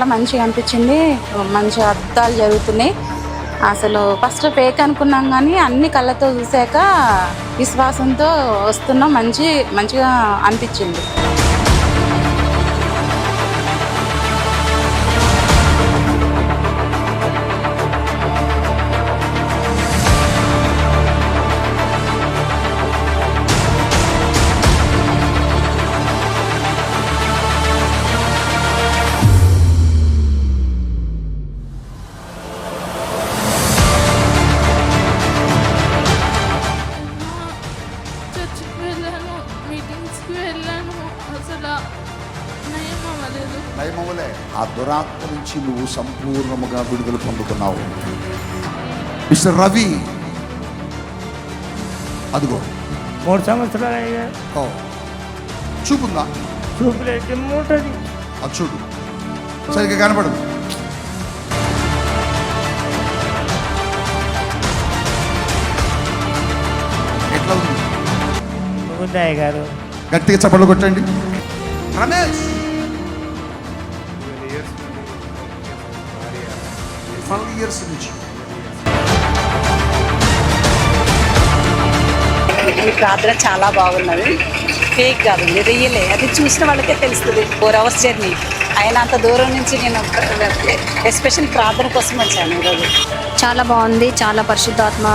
చాలా మంచిగా అనిపించింది. మంచి అర్థాలు జరుగుతున్నాయి. అసలు ఫస్ట్ ఫేక్ అనుకున్నాం కానీ అన్ని కళ్ళతో చూసాక విశ్వాసంతో వస్తున్నాం. మంచి మంచిగా అనిపించింది. దురాత్మ నుంచి నువ్వు సంపూర్ణముగా విడుదల పొందుకున్నావు. మిస్టర్ రవి. అదిగో. మూడు సంవత్సరాలు అయ్యా. ఓ. చూపుందా? చూపులేటి ఉంటుంది. అది చూడు. సరిగ్గా కనపడదు. ఎట్లా ఉంది? గారు గట్టిగా చప్పట్లు కొట్టండి. రమేష్. ట్వెల్వ్ ఇయర్స్ నుంచి మీ ప్రార్థన చాలా బాగున్నది. ఫేక్ కాదు రియలే. అది చూసిన వాళ్ళకే తెలుస్తుంది ఫోర్ అవర్స్ జర్నీ. అయినా అంత దూరం నుంచి నేను ఎస్పెషల్ ప్రార్థన కోసం వచ్చాను ఈరోజు. చాలా బాగుంది చాలా పరిశుద్ధాత్మ.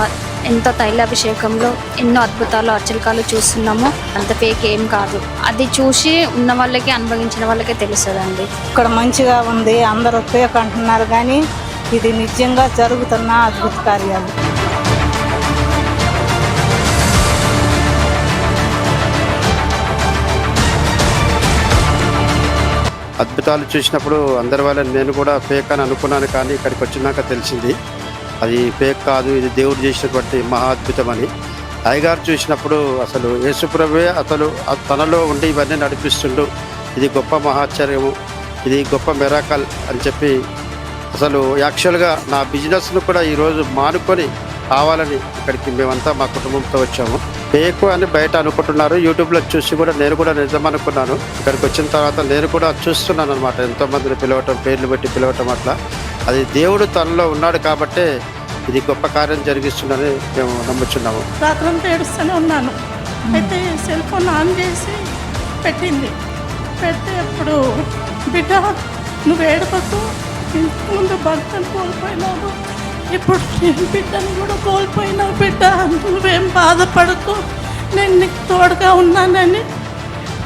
ఎంతో తైలాభిషేకంలో ఎన్నో అద్భుతాలు అర్చకాలు చూస్తున్నాము. అంత ఫేక్ ఏం కాదు. అది చూసి ఉన్న వాళ్ళకి అనుభవించిన వాళ్ళకే తెలుస్తుందండి. ఇక్కడ మంచిగా ఉంది అందరూ ఫేక్ అంటున్నారు కానీ ఇది నిజంగా జరుగుతున్న అద్భుత కార్యాలు. అద్భుతాలు చూసినప్పుడు అందరి వల్ల నేను కూడా ఫేక్ అని అనుకున్నాను కానీ ఇక్కడికి వచ్చినాక తెలిసింది. అది ఫేక్ కాదు ఇది దేవుడు చేసినటువంటి మహా అద్భుతం అని. అయ్యగారు చూసినప్పుడు అసలు యేసుప్రభే అతను తనలో ఉండి ఇవన్నీ నడిపిస్తుండు. ఇది గొప్ప మహాశ్చర్యము ఇది గొప్ప మెరాకల్ అని చెప్పి అసలు యాక్చువల్గా నా బిజినెస్ను కూడా ఈరోజు మానుకొని కావాలని ఇక్కడికి మేమంతా మా కుటుంబంతో వచ్చాము. ఫేక్ అని బయట అనుకుంటున్నారు. యూట్యూబ్లో చూసి కూడా నేను కూడా నిజం అనుకున్నాను. ఇక్కడికి వచ్చిన తర్వాత నేను కూడా చూస్తున్నాను అనమాట ఎంతోమందిని పిలవటం పేర్లు పెట్టి పిలవటం అట్లా. అది దేవుడు తనలో ఉన్నాడు కాబట్టే ఇది గొప్ప కార్యం జరిగిస్తుందని మేము నమ్ముచున్నాము. రాత్రంతా ఏడుస్తూనే ఉన్నాను. అయితే సెల్ ఫోన్ ఆన్ చేసి పెట్టింది. పెడితే అప్పుడు బిడ్డ నువ్వు ఏడపకు ఇంతకుముందు భర్తను కోల్పోయినాను ఇప్పుడు నేను బిడ్డను కూడా కోల్పోయినా బిడ్డ. నువ్వేం బాధపడకు. నేను నీకు తోడుగా ఉన్నానని.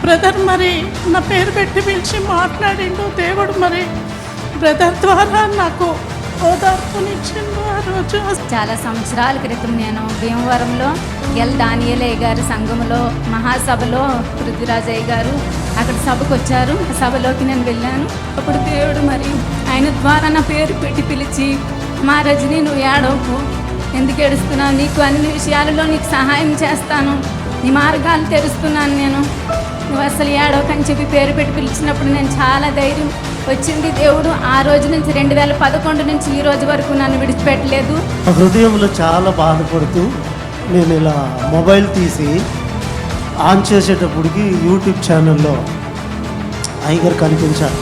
బ్రదర్ మరి నా పేరు పెట్టి పిలిచి మాట్లాడిండు. దేవుడు మరి బ్రదర్ ద్వారా నాకు ఓదార్పునిచ్చిండు ఆ రోజు. చాలా సంవత్సరాల క్రితం నేను భీమవరంలో ఎల్. దానియలయ్య గారి సంఘములో మహాసభలో పృథ్వీరాజయ్య గారు అక్కడ సభకు వచ్చారు. ఆ సభలోకి నేను వెళ్ళాను. అప్పుడు దేవుడు మరి ఆయన ద్వారా నా పేరు పెట్టి పిలిచి మా రజని నువ్వు ఏడవకు. ఎందుకు ఏడుస్తున్నావు? నీకు అన్ని విషయాలలో నీకు సహాయం చేస్తాను. నీ మార్గాలు తెరుస్తున్నాను నేను. నువ్వు అసలు ఏడవకని చెప్పి పేరు పెట్టి పిలిచినప్పుడు నేను చాలా ధైర్యం వచ్చింది. దేవుడు ఆ రోజు నుంచి రెండు వేల పదకొండు నుంచి ఈ రోజు వరకు నన్ను విడిచిపెట్టలేదు. హృదయంలో చాలా బాధపడుతూ నేను ఇలా మొబైల్ తీసి ఆన్ చేసేటప్పటికి యూట్యూబ్ ఛానల్లో అయ్యగారు కనిపించారు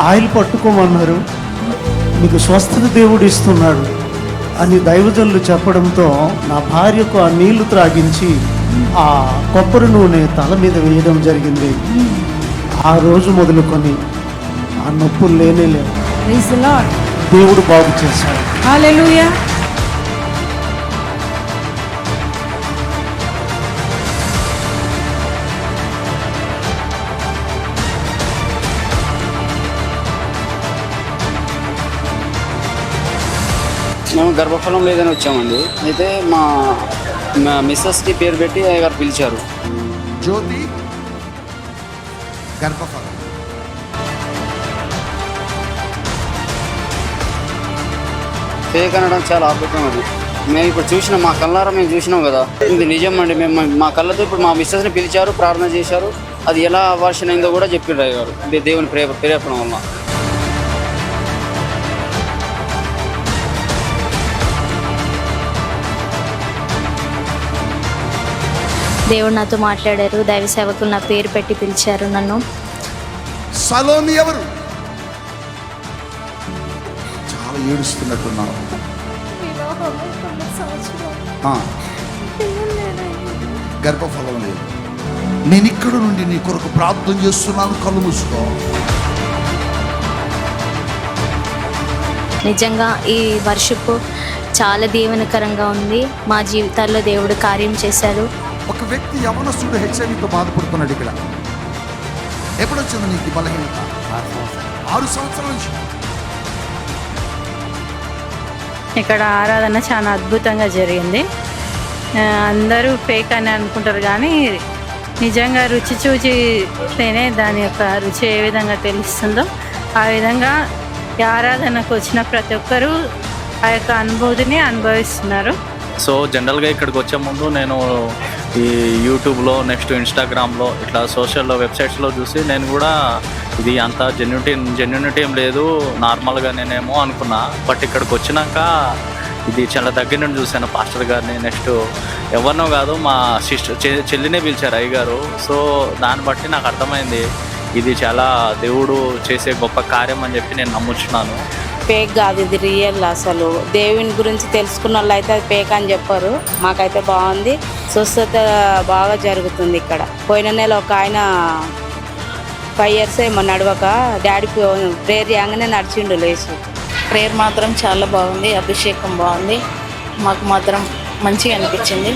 ఆయిల్ పట్టుకోమన్నారు. మీకు స్వస్థత దేవుడు ఇస్తున్నాడు అని దైవజనులు చెప్పడంతో నా భార్యకు ఆ నీళ్ళు త్రాగించి ఆ కొబ్బరి నూనె తల మీద వేయడం జరిగింది. ఆ రోజు మొదలుకొని ఆ నొప్పులు లేనే లేవు. దేవుడు బాగు చేశాడు. మేము గర్భఫలం లేదని వచ్చామండి. అయితే మా మా మిస్సెస్కి పేరు పెట్టి గారు పిలిచారు. జ్యోతి గర్భఫలం. ఫేక్ అనడం చాలా అద్భుతం అది. మేము ఇప్పుడు చూసిన మా కళ్ళారా మేము చూసినాం కదా. ఇది నిజం అండి. మేము మా కళ్ళతో ఇప్పుడు మా మిస్సెస్ని పిలిచారు ప్రార్థన చేశారు. అది ఎలా అవార్షన్ అయిందో కూడా చెప్పిండ్రు గారు దేవుని ప్రేర ప్రేరేపణ వల్ల. దేవుడు నాతో మాట్లాడారు. దైవ సేవకులు నా పేరు పెట్టి పిలిచారు నన్ను. సలోమి ఎవరు? ఏడుస్తున్నట్టున్నావు ఆ, గర్భఫలం లేదు నేను ఇక్కడ నుండి నీ కొరకు ప్రార్థన చేస్తున్నాను. కళ్ళు మూసుకో. నిజంగా ఈ వర్షపు చాలా దీవెనకరంగా ఉంది. మా జీవితాల్లో దేవుడు కార్యం చేశాడు ఒక వ్యక్తి యవనస్తుడు హెచ్ఐవితో బాధపడుతున్నాడు ఇక్కడ. ఎప్పుడు వచ్చింది నీకు బలహీనత? ఆరు సంవత్సరాల నుంచి. ఇక్కడ ఆరాధన చాలా అద్భుతంగా జరిగింది. అందరూ ఫేక్ అని అనుకుంటారు కానీ నిజంగా రుచి చూచితేనే దాని యొక్క రుచి ఏ విధంగా తెలుస్తుందో ఆ విధంగా ఈ ఆరాధనకు వచ్చిన ప్రతి ఒక్కరూ ఆ యొక్క అనుభూతిని అనుభవిస్తున్నారు. సో జనరల్గా ఇక్కడికి వచ్చే ముందు నేను ఈ యూట్యూబ్లో నెక్స్ట్ ఇన్స్టాగ్రామ్లో ఇట్లా సోషల్లో వెబ్సైట్స్లో చూసి నేను కూడా ఇది అంత జెన్యునిటీ జెన్యునిటీ ఏం లేదు నార్మల్గా నేనేమో అనుకున్నా. బట్ ఇక్కడికి వచ్చినాక ఇది చాలా దగ్గర నుండి చూశాను పాస్టర్ గారిని నెక్స్ట్ ఎవరినో కాదు మా సిస్టర్ చెల్లినే పిలిచారు అయ్య గారు సో దాన్ని బట్టి నాకు అర్థమైంది. ఇది చాలా దేవుడు చేసే గొప్ప కార్యం అని చెప్పి నేను నమ్ముచున్నాను. ఫేక్ కాదు ఇది రియల్ అసలు. దేవుని గురించి తెలుసుకున్న వాళ్ళు అయితే అది ఫేక్ అని చెప్పారు. మాకైతే బాగుంది. స్వస్థత బాగా జరుగుతుంది ఇక్కడ. పోయిన నెల ఒక ఆయన ఫైవ్ ఇయర్స్ ఏమో నడవక డాడీ ప్రేయర్ చేయగానే నడిచిండు లేచి. ప్రేయర్ మాత్రం చాలా బాగుంది అభిషేకం బాగుంది. మాకు మాత్రం మంచిగా అనిపించింది.